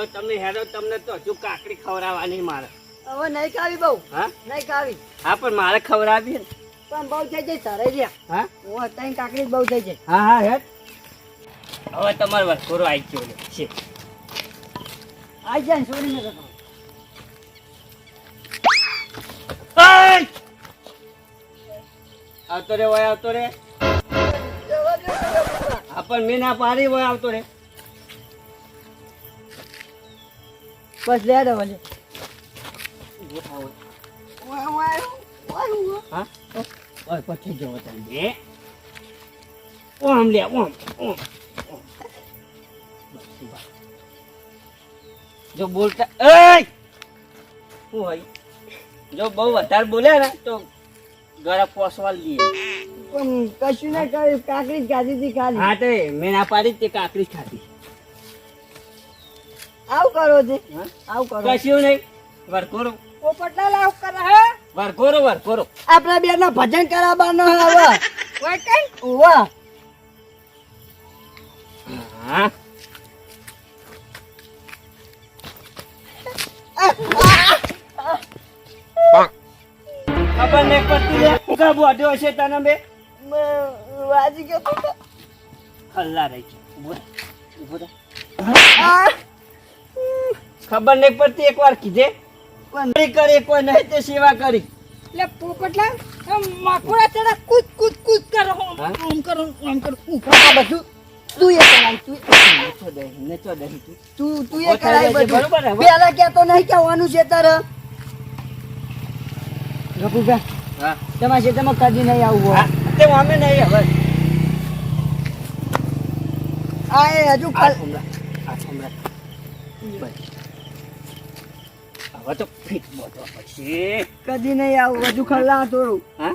હેડો તમને હેડો તમને તો હજુ કાકડી ખવડાવવાની મારે. હવે નહીં ખાવી બહુ. હા? નહીં ખાવી. હા પણ મારે ખવડાવી પણ બહુ થઈ જાય તારે રહ્યા. હા? હું અત્યારે કાકડી બહુ થઈ જાય. હા હા હેડ. હવે તમારો વરખોરો આવી ગયો છે. આવી જાય ને છોડીને આવતો રે હોય આવતો રે. આપણ પણ મેં ના પાડી ઓય આવતો રે. બસ લે દે ભલે હા? પછી જવો તમે ઓમ લે ઓમ ઓમ. ઓમ. બસ, બસ. જો બોલતા એ શું હોય? જો બહુ વધારે બોલે ને તો ઘરે પોસવા લઈએ કશું ના કાકડી જ ખાધી હતી ખાલી. હા તે મેં ના પાડી તે કાકડી જ ખાધી. આવું કરો જી. આવું કરો. કશું નહીં. વરકોરો પોપટલાલ આવું કરે હે? વરકોરો વરકોરો આપણા બે ના ભજન કરાવવાનો હવે ઓય કઈ? વાહ હા. ખબર નહીં પડતી લે કા બોડ્યો હશે તને બે. વાજી ગયો તો હલ્લા રહી. આ ખબર નહીં પડતી એકવાર કીધે. પણ નહીં કરી કોઈ નહીં તે સેવા કરી. લે પોપટલા માકોડા ચડા કૂદ કૂદ કૂદ કરો? આમ કરો આમ કરો. આ બધું તું એ કરાય તું નેચો દે નેચો દે તું. તું તું એ કરાય છે, બધું. પેલા કે તો નહીં કહેવાનું છે તારે. રઘુભા હા. તમારા ખેતરમાં કદી નહીં આવવું હા, તે અમે નહીં હવે. આ હજુ આ ખાલ- હવે તો ફિટ બોધવા પછી કદી નહીં આવું હજુ ખલ્લા થોડું. હા?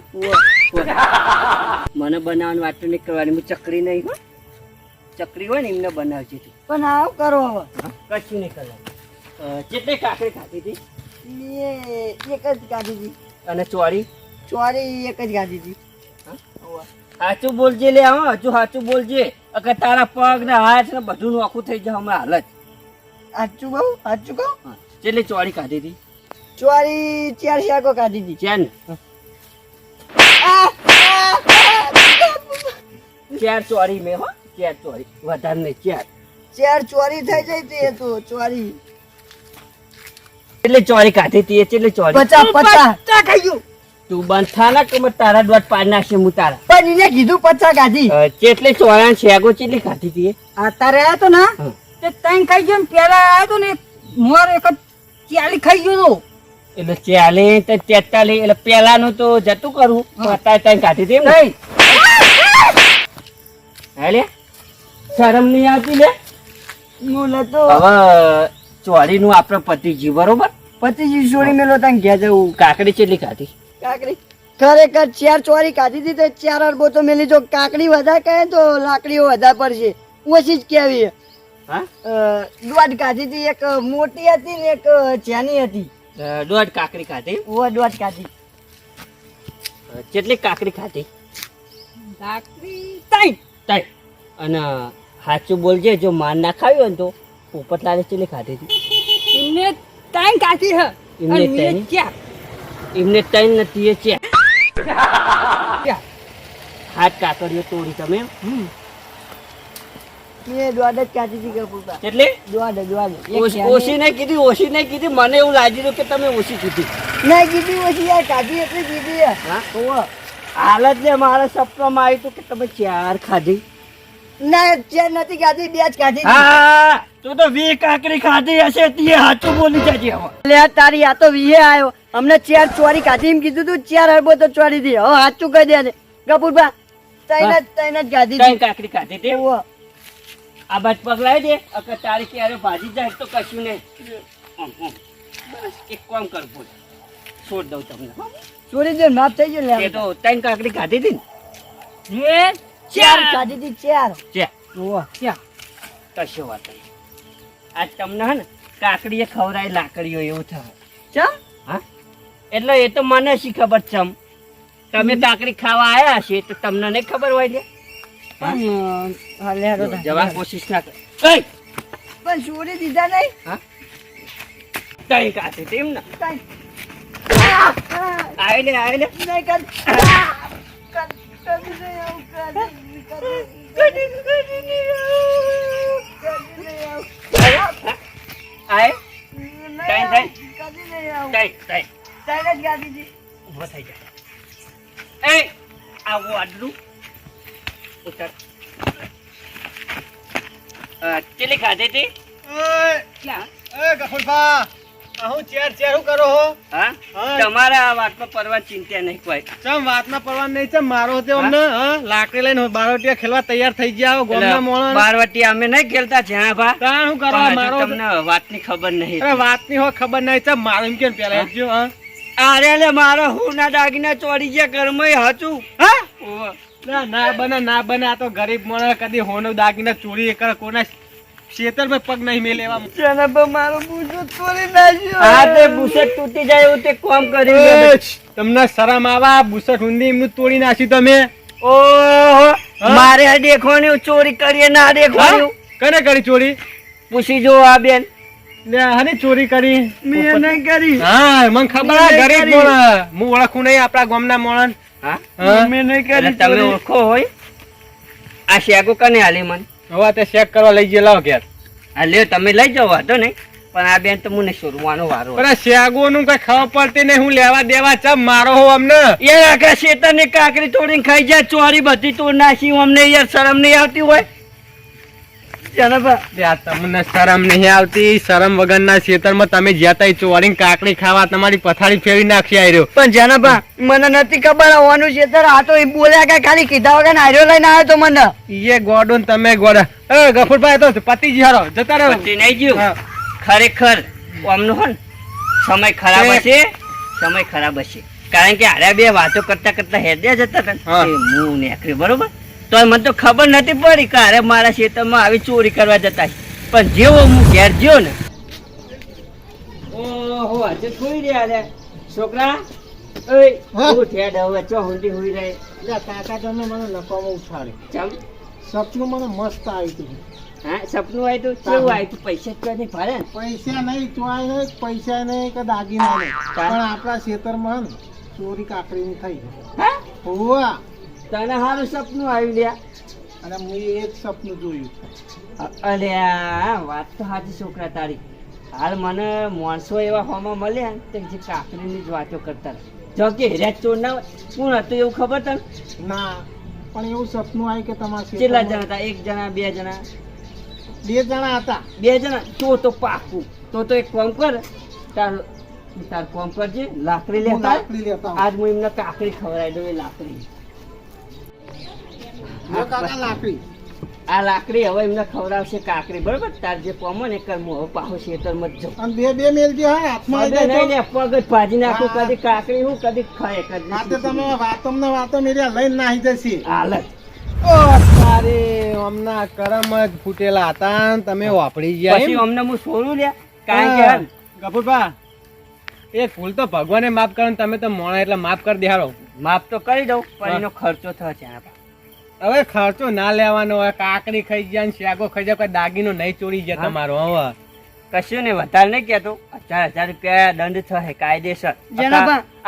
મને બનાવવાની વાત નહીં કરવાની હું ચકરી નહીં ચકરી હોય ને એમને બનાવજે તું. પણ આવ કરો હવે. કશું નહીં કરવાનું. જેટલી કાકડી ખાધી હતી? એક જ ગાધી હતી. અને ચોરી ચોરી એક જ ગાધી હતી. સાચું બોલજે લે હા હજુ સાચું બોલજે. અગર તારા પગ ને હાથ ને બધું નોખું થઈ જાય હમણાં હાલ જ સાચું કહું સાચું કહું? હા. ચોરી કાઢી હતી? ચોરી ચાર શાકો કાઢી હતી. ચાર ને? આ, આ, આ, ચાર ચોરી મેં હો. ચાર ચોરી વધારે નહીં ચાર. ચાર ચોરી થઈ જાય તે તો ચોરી એટલે ચોરી કાઢી હતી એ? કેટલી ચોરી પચાસ પચાસ. ખાઈ ગયું. તું બંધ થા ના કે તારા દોટ પાડી નાખશે હું તારા. પણ એને કીધું પચાસ કાઢી. કેટલી ચોરા શેગો કેટલી કાઢી હતી આ તારે આવ્યો તો ના? તે ત્રણ ખાઈ ગયો ને પેલા આવ્યો તો ને મોર એક જ ચાલી ખાઈ ગયો તો? એટલે ચાલી તો તેતાલીસ એટલે પેલાનું તો જતું કરું માતા તને કાઢી દે એમ હાલે શરમ નહીં આવતી લે. હું તો. હવે ચોરી નું આપણે પતિજી બરોબર? પતિજી છોડી મેલો તને ઘેર જવું કાકડી કેટલી ખાધી કાકડી. ખરેખર ચાર ચોરી કાઢી તો ચાર અરબો તો મેલી જો કાકડી વધારે કહે તો લાકડીઓ વધારે પડશે. ઓછી જ કેવી હા? દોઢ કાઢી હતી એક મોટી હતી ને એક ચેની હતી. દોઢ કાકડી ખાધી ઓ દોઢ કાઢી કેટલી કાકડી ખાધી કાકડી ત્રણ. તઈ અને સાચું બોલજે જો માન ના ખાવી હોય ને તો પોપટલાલે ચેલી ખાધી હતી. એમને ત્રણ કાઢી હ. એમને ત્રણ? એમને ત્રણ નથી એ છે. હાથ કાકડીઓ તોડી તમે હમ. મેં દોઢ જ કાઢી હતી કપૂરબા કેટલી? દોઢ દોઢ. એક ઓછી નહીં કીધી ઓછી નહીં કીધી. મને એવું લાગ્યું કે તમે ઓછી કીધી. નહીં કીધી ઓછી યાર. કાઢી એટલી કીધી હા? હાલત ને મારા સપનામાં આવ્યું હતું કે તમે ચાર ખાધી. ના ચાર નથી કાઢી બે જ કાઢી હા તું તો વી કાકડી ખાધી હશે તે સાચું બોલી જજે હવે. તારી આ તો વીહે આવ્યો અમને ચાર ચોરી કાઢી એમ કીધું તું ચાર અરબો તો ચોરી દી હવે સાચું કહી દે ને. કપૂરબા તૈન જ તૈન જ કાઢી તે. ઓવે. આ બાજ પગલાય દે અગર તારી ક્યારે ભાજી જાય તો કશું નહીં. બસ એક કામ કર બોલ. છોડ દઉં તમને. છોડી ચોરી દે માફ થઈ ગયો એ તો ત્રણ કાકડી ખાધી હતી ને. એ ચાર. કાઢી હતી ચાર. ચાર. ઓ ચાર. કશો વાત નહીં. આજ તમને હે ને કાકડીએ ખવડાય લાકડીઓ એવું થાય. ચમ? હા? એટલે એ તો મને શી ખબર ચમ તમે કાકડી ખાવા આયા હશે તો તમને નહીં ખબર હોય લે પણ, હા, લે જવા કોશિશ ના કર. પણ ચોરી દીધા નહીં? હા? તઈ કાઢી તેમ ને? કઈ? આય નહીં કર. નહીં આવું. તઈ તઈ તઈને ઊભો થઈ જાય એ આવું આટલું ઉતર. ચીલી ખાધી હતી હું હું હો? હા? હા. તમારા વાતમાં ચિંતા નહીં કોઈ. ચમ પરવા નહીં ચમ મારો તે અમને લાકડી લઈને બારોટિયા ખેલવા તૈયાર થઈ ગયા હો, ગોમના મોણો. બારવટી અમે નહીં ખેલતા જ્યાં ભા તાણ હું કરવા મારો તમને વાતની ખબર નહીં અરે વાતની હો ખબર નહીં ચમ મારો એમ કેમ પેલા હા? હા? અરે લે મારા હું ના દાગીના ચોરી ગયા ઘરમાં હતું. હા? ના ના બને ના બને આ તો ગરીબ મોણસ કદી હોનો દાગીને ચોરી કરે કોના ખેતરમાં પગ નહીં મેલેવા. જેના પર મારો બુજો તોડી નાખ્યો. આ તે બુસેટ તૂટી જાય એવું તે કોમ કર્યું તમને શરમ આવા બુસટ ઊંધી એમનું તોડી નાખ્યું તમે? ઓહો મારે દેખવાનું ચોરી કરીએ ના દેખવાનું કને કરી ચોરી? પૂછી જો આ બેન. હની ચોરી કરી. મેં નહીં કરી. હા મને ખબર ગરીબ મોણ હું ઓળખું નહીં આપણા ગામના મોણસ. હા? હા? મેં નહીં એટલે કરી તમે ઓળખો હોય. આ શેગો કને હાલી મન? હવે તે ચેક કરવા લઈ ગયેલા ઘેર. આ લે તમે લઈ જાઓ વાંધો નહીં. પણ આ બેન તો મને શોધવાનો વારો પણ આ શેગો નું કઈ ખબર પડતી નહીં હું લેવા દેવા ચમ મારો હો અમને? યાર આખા કાકરી તોડીને ખાઈ જાય ચોરી બધી તોડ નાખી અમને યાર શરમ નહીં આવતી હોય. તમને શરમ નહીં આવતી શરમ વગરના ખેતરમાં તમે જ્યાં ચોરીને કાકડી ખાવા તમારી પથારી ફેરવી નાખી આવ્યો પણ જાનાભા મને નથી ખબર આવવાનું છે તાર આ તો એ બોલ્યા કે ખાલી કીધા વગર આર્યો લઈને આવ્યો તો મને. ઈએ ગોડો તમે ગોડા. એ ગફુરભાઈ તો પતિજી હારો જતા રહો. નહીં જ્યું ખરેખર? આમનું હન સમય ખરાબ હશે? સમય ખરાબ હશે. કારણ કે આર્યા બે વાતો કરતા કરતા હેદ્યા જતા હતા હું. નીકળ્યું બરોબર? તો મને તો ખબર નથી પડી કે અરે મારા ખેતરમાં આવી ચોરી કરવા જતા પણ જેવો હું ઘેર જ્યો ને ઓહો આજે સુઈ રહ્યા લે. છોકરા ઓય હા? ઉઠ હવે ચો હુંડી હુઈ રહે. કાકા તમે મને લખવામાં ઉઠાડી. ચમ? સપનું મને મસ્ત આવ્યું હા સપનું આવ્યું તું કેવું આવ્યું તું પૈસા જ નહીં ભરે પૈસા નહીં નહીં પૈસા નહીં કે દાગીના નહીં. પણ આપણા ખેતરમાં ચોરી કાકડીની થઈ હા? હોવા. તને સારું સપનું આવી ગયા? અને હું એક સપનું જોયું. અલ્યા વાત તો સાચી છોકરા તારી. હાલ મને માણસો એવા હોમાં મળ્યા તે જે કાકરીની જ વાતો કરતા જો કે હેર્યા ચોર ના કોણ હતું એવું ખબર તને? ના પણ એવું સપનું આવ્યું કે તમારા કેટલા જણા હતા? એક જણા બે જણા? બે જણા હતા. બે જણા? તો તો પાકું. તો તો એક કોમ કર તાર તાર કોમ કરજે લાકડી લેતા લાકડી લેતા આજ હું એમને કાકડી ખવડાવી દઉં એ લાકડી. આ લાકડી હવે એમને ખવડાવશે કાકડી બરોબર? તાર જે કોમો ને કર હું હવે પાછો ખેતરમાં જ જાઉં. બે બે મેલજો હા હાથમાં નહીં ને, પગ જ ભાજી નાખું કદી કાકડી હું કદી ખાય કદી તો તમે વાતો ને વાતો મેળ્યા લઈને નાહી જશે. હાલત ઓ તારે હમણાં કરમ જ ફૂટેલા હતા તમે વાપરી ગયા પછી અમને હું છોડું લ્યા કારણ કે. ગફુરભા એ ફૂલ તો ભગવાને માફ કરો ને તમે તો મોણા એટલે માફ કરી દેહારો માફ તો કરી દઉં પણ. એનો ખર્ચો થશે આપા. હવે ખર્ચો ના લેવાનો હોય કાકડી ખાઈ જાય ને શાકો ખાઈ જાય દાગીનો નહીં ચોરી જાય તમારો હવે. કશું ને વધારે નહીં કેતો હજાર હજાર રૂપિયા દંડ થશે કાયદેસર.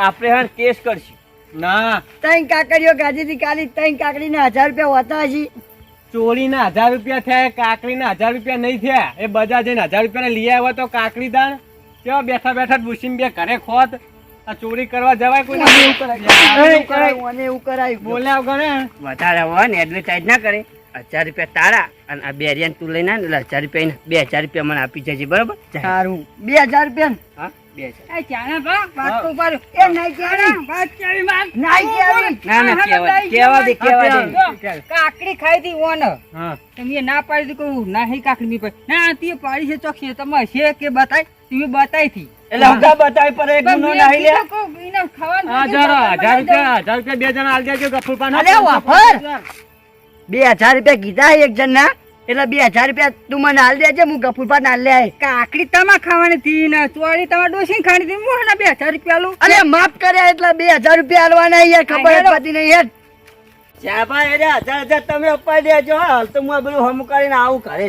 આપણે હા કેસ કરશું. ના. તઈ કાકડીઓ હતી કાલી તઈ કાકડી ના હજાર રૂપિયા હોતા હજી. ચોરીના હજાર રૂપિયા થયા કાકડીના હજાર રૂપિયા નહીં થયા. એ બજાર જઈને હજાર રૂપિયા લઈ આવ્યો તો કાકડી દાણ. કેવા બેઠા બેઠા ડુસીને બે ઘરે ખોત. આ ચોરી કરવા જવાય કોઈ એવું કરાય. એવું કરાયું બોલ્યા વગર વધારે હોય ને એડવર્ટાઇઝ ના કરે. હજાર રૂપિયા તારા અને આ બે હરિયાન તું લઈને આવે હજાર રૂપિયા બે હજાર રૂપિયા મને આપી જજે બરોબર? સારું. બે હજાર રૂપિયા હા બે હજાર. કાકડી ખાઈ હતી ઓન. તમે ના પાડી દીધું કહું ના હી કાકડી મી પાડી ના તે પાડી છે ચોખી. તમે છે કે બતાય? તમે બતાઈ હતી એટલે હગા બતાવી પર એક ગુનો નાહી લે. હા, હજાર હજાર રૂપિયા હજાર રૂપિયા બે જણા આલ દેજો ગફુરપાન અલ્યા, વાફર બે હજાર રૂપિયા કીધા એક જણ ના એટલે બે હજાર રૂપિયા તું મને હાલ દેજે હું ગફુરપા ના લે કાકડી તમા ખાવાની હતી ને ચોળી તમારે ડોસી ખાવાની હતી મોહના બે હજાર રૂપિયા લું અરે માફ કર્યા એટલે બે હજાર રૂપિયા આલવાના યાર ખબર પડતી નહીં યાર. ચા ભાઈ એટલે હજાર હજાર તમે અપાઈ દેજો હાલ તો હું બધું હમ કરીને આવું ઘરે.